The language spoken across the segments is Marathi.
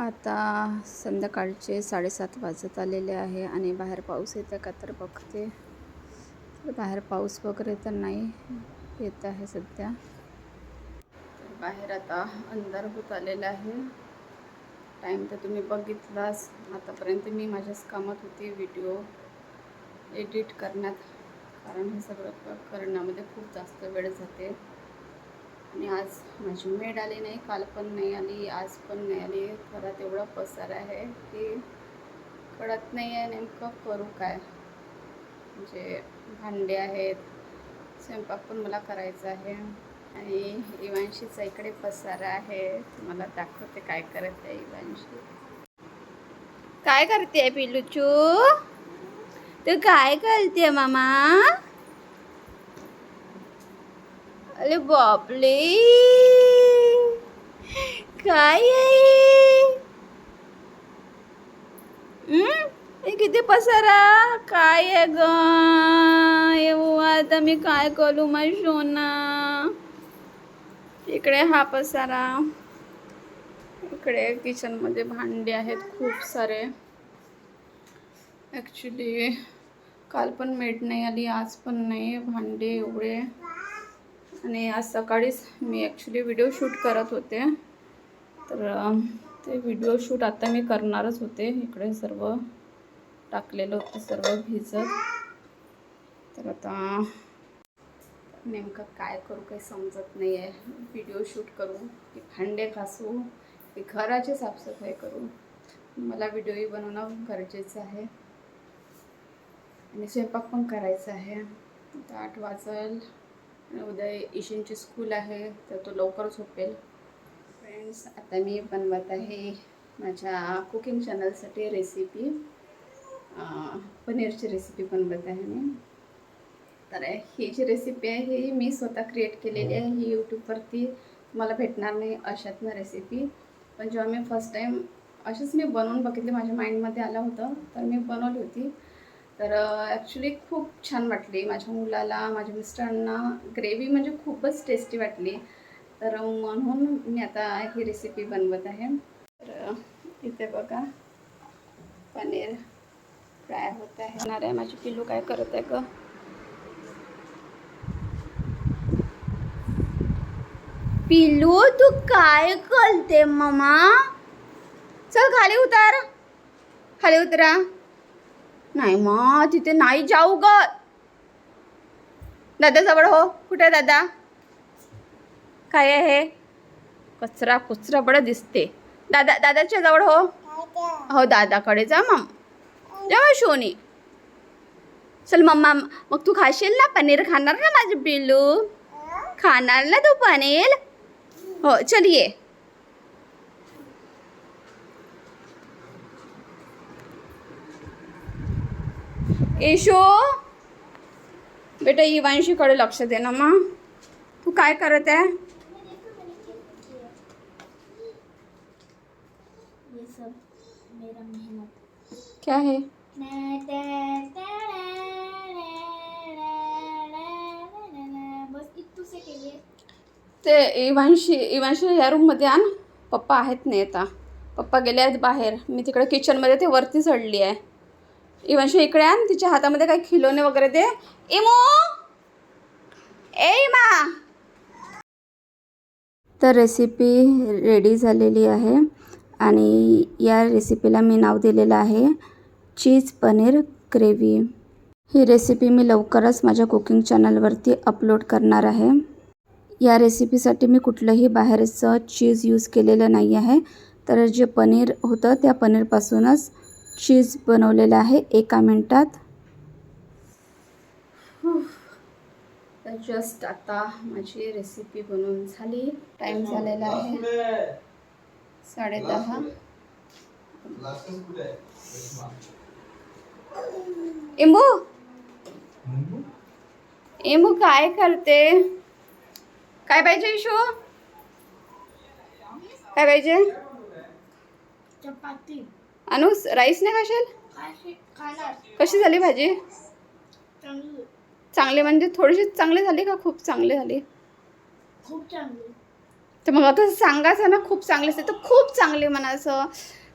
आता संध्याकाळचे साडेसात वाजत आलेले आहे आणि बाहेर पाऊस येते का तर बघते. तर बाहेर पाऊस वगैरे तर नाही येत आहे सध्या. तर बाहेर आता अंधार होत आलेला आहे. टाईम तर तुम्ही बघितलाच. आतापर्यंत मी माझ्याच कामात होती. व्हिडिओ एडिट करण्यात. कारण हे सगळं करण्यामध्ये खूप जास्त वेळ जाते. आणि आज माझी मेड आली नाही काल पण नाही आली आज पण नाही आली. घरात एवढा पसार आहे की कळत नाही आहे नेमकं करू काय. म्हणजे भांडे आहेत स्वयंपाक पण मला करायचा आहे आणि इवांशीचा इकडे पसारा आहे. तुम्हाला दाखवते काय करत आहे इवांशी. काय करते पिलूचू तू काय करते मामा? अरे बापले काय आहे हं? हे किती पसारा? काय आहे ग? आता मी काय करू मग सोना? इकडे हा पसारा. इकडे किचनमध्ये भांडी आहेत खूप सारे. ॲक्च्युली काल पण मेट नाही आली, आज पण नाही. भांडे एवढे. आणि आज सकाळीच मी ॲक्च्युली व्हिडिओ शूट करत होते. तर ते व्हिडिओ शूट आता मी करणारच होते. इकडे सर्व टाकलेलं होतं सर्व भिजत. तर आता नेमकं काय करू काही समजत नाही आहे व्हिडिओ शूट करू की भांडे घासू की घराची साफसफाई करू. मला व्हिडिओही बनवणं गरजेचं आहे. आणि स्वयंपाक पण करायचा आहे. आता आठ वाजल. उद्या ईशीनची स्कूल आहे तर तो लवकर झोपेल. फ्रेंड्स आता मी बनवत आहे माझ्या कुकिंग चॅनलसाठी रेसिपी पनीरची रेसिपी बनवत आहे मी. तर ही जी रेसिपी आहे ही मी स्वतः क्रिएट केलेली आहे. ही यूट्यूबवरती तुम्हाला भेटणार नाही अशातनं रेसिपी पण जेव्हा मी फर्स्ट टाईम अशीच मी बनवून बघितली. माझ्या माइंडमध्ये आलं होतं तर मी बनवली होती. तर ॲक्च्युली खूप छान वाटली. माझ्या मुलाला माझ्या मिस्टरांना. ग्रेव्ही म्हणजे खूपच टेस्टी वाटली. तर म्हणून मी आता ही रेसिपी बनवत आहे. तर इथे बघा. पनीर फ्राय होत आहे. होणार आहे. माझी पिल्लू काय करत आहे ग? पिल्लू तू काय करते ममा? चल खाली उतार. खाली उतरा. नाही मग तिथे नाही जाऊ ग. दादाजवळ हो. कुठे आहे दादा? काय आहे कचरा कुचरा बडं दिसते. दादा दादाच्या जवळ हो. हो दादाकडे जा मग जा शोनी. चल मम्मा मग तू खाशील ना? पनीर खाणार ना माझी बिलू खाणार ना तू पनीर? हो चल ये. येशो बेटा इवांशीकडे लक्ष दे ना मग तू काय करत आहे? क्या है? ते इवांशी इवांशी या रूममध्ये आण. पप्पा आहेत नाही आता. पप्पा गेले आहेत बाहेर. मी तिकडे किचनमध्ये ते वरती चढली आहे. इवांशी इकडे आण तिच्या हातामध्ये काही खिलोने वगैरे दे. इमो! ए तर रेसिपी रेडी झालेली आहे आणि या रेसिपीला मी नाव दिलेलं आहे चीज पनीर ग्रेव्ही ही रेसिपी मी लवकरच माझ्या कुकिंग चॅनलवरती अपलोड करणार आहे. या रेसिपीसाठी मी कुठलंही बाहेरचं चीज यूज केलेलं नाही आहे. तर जे पनीर होतं त्या पनीरपासूनच चीज बनवलेलं आहे. एका मिनटात. जस्ट आता माझी रेसिपी बनवून झाली. टाईम झालेला आहे. साडे दहा इमू इमू काय करते? काय पाहिजे इशू? काय पाहिजे? चपाती. अनु राईस नाही खाशील? कशी झाली भाजी? चांगली म्हणजे थोडीशी चांगली झाली का खूप चांगली झाली? खूप चांगली. तर मग आता सांगायचं ना खूप चांगली असते. तर खूप चांगली म्हणायचं.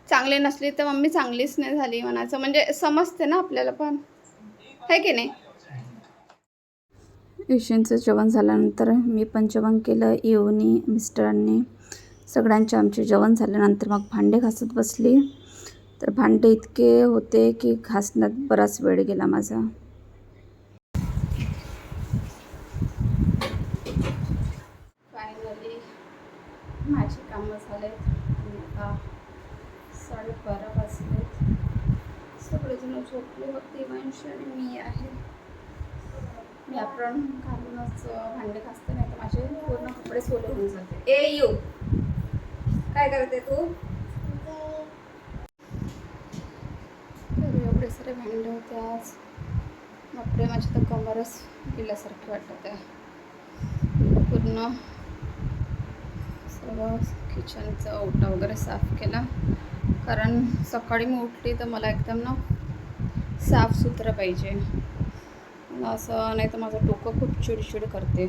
चांगली नसली तर मम्मी चांगलीच नाही झाली म्हणायचं. म्हणजे समजते ना आपल्याला पण. आहे की नाही? इशिंचं जेवण झाल्यानंतर मी पण जेवण केलं. येऊनी मिस्टरांनी सगळ्यांचे आमचे जेवण झाल्यानंतर मग भांडे घासत बसली. तर भांडे इतके होते की घासण्यात बराच वेळ गेला माझा. फायनली माझी कामं झालेत. आणि आता साडेबारा वाजलेत. सगळेजण झोपले होते वंश आणि मी आहे. मी आपण घालूनच भांडे घासते नाही तर माझे पूर्ण कपडे सोले होऊन जाते ए यू! काय करते तू? तर भांडे होते आज. बापरे माझी तर कमरच गेल्यासारखी वाटत आहे. पूर्ण सर्व किचनचा ओटा वगैरे साफ केला. कारण सकाळी मी उठली तर मला एकदम ना साफसुथरं पाहिजे. असं नाही तर माझं डोकं खूप चिडचिड करते.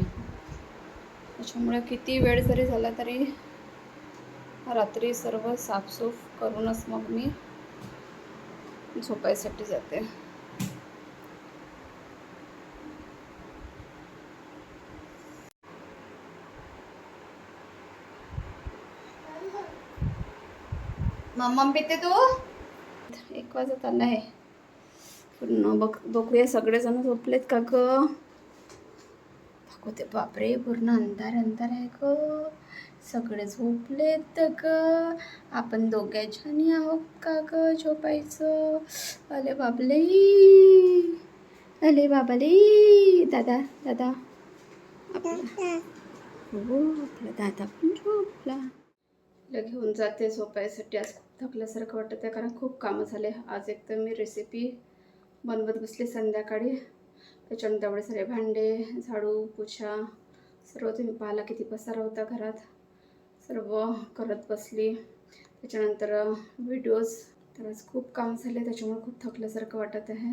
त्याच्यामुळे किती वेळ जरी झाला तरी रात्री सर्व साफसूफ करूनच मग मी झोपायसाठी जाते. मम्मा पिते तू? एक वाजत आला आहे. पूर्ण बघ बघूया सगळेजण झोपलेत का ग? ते बापरे पूर्ण अंधार अंधार आहे ग. सगळे झोपलेत ग. आपण दोघ्याच्यानी आहोत का ग झोपायचं? अले बाबले. अले बाबाले. दादा दादा. हो आपला दादा पण झोपला. घेऊन जाते झोपायसाठी. आज खूप थकल्यासारखं वाटत आहे कारण खूप कामं झाले. आज एक तर मी रेसिपी बनवत बसली संध्याकाळी. त्याच्यानंतर एवढे सारे भांडे झाडू पुछा सर्व तुम्ही पाहिला किती पसारा होता घरात. सर्व करत बसली. त्याच्यानंतर व्हिडिओज तर आज खूप काम झाले त्याच्यामुळे खूप थकल्यासारखं वाटत आहे.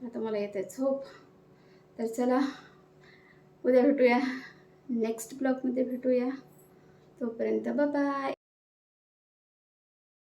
तर आता मला येते झोप. तर चला उद्या भेटूया. नेक्स्ट ब्लॉगमध्ये भेटूया. तोपर्यंत बाय